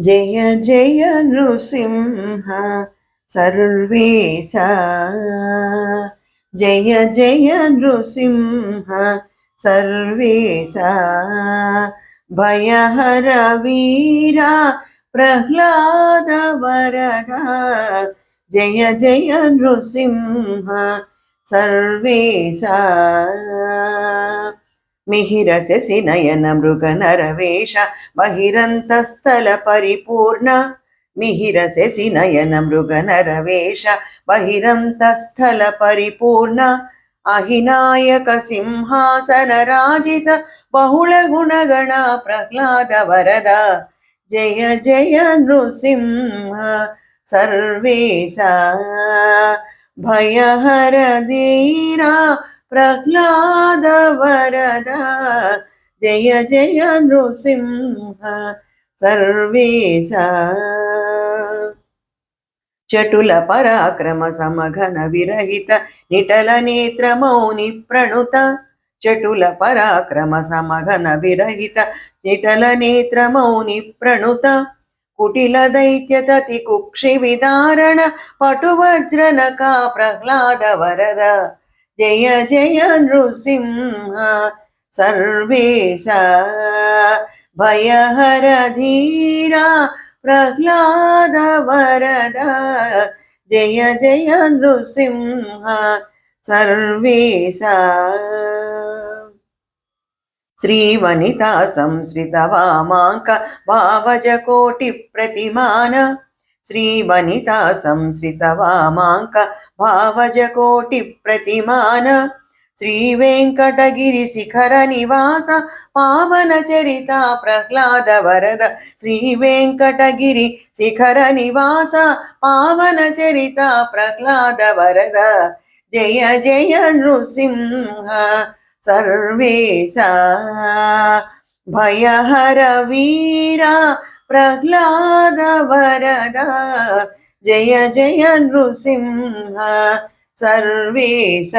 జయ జయ నృసింహ సర్వేశ. జయ జయ నృసింహ సర్వేశ. భయహర వీరా ప్రహ్లాద వరద. జయ జయ నృసింహ సర్వేశ. మిహిర నయన మృగ నరవేష బహిరంతస్థల పరిపూర్ణ మిహిర నయన మృగ నరవేష బహిరంతస్థల పరిపూర్ణ అహినాయక సింహాసన రాజిత బహుళ గుణగణ ప్రహ్లాద వరద జయ జయ నృసింహ సర్వేశ భయహర ధీరా ప్రహ్లాద వరద జయ జయ నృసింహ సర్వేశ చటుల పరాక్రమ సమఘన విరహిత నిటల నేత్ర మౌని ప్రణుత చటుల పరాక్రమ సమఘన విరహిత నిటల నేత్ర మౌని ప్రణుత కుటిల దైత్యతతి కుక్షి విదారణ పటువజ్రనక ప్రహ్లాద వరద జయ జయ నృసింహ సర్వేశ భయహర ధీరా ప్రహ్లాద వరద జయ జయ నృసింహ సర్వేశ శ్రీవనితా సంశ్రిత వామాంక భావజ కోటి పావజకోటి ప్రతిమాన శ్రీ వెంకటగిరి శిఖర నివాస పావన చరిత ప్రహ్లాద వరద శ్రీ వెంకటగిరి శిఖర నివాస పావన చరిత ప్రహ్లాద వరద. జయ జయ నృసింహ సర్వేశ. భయహర వీర ప్రహ్లాద వరద. జయ జయ నృసింహ సర్వేశ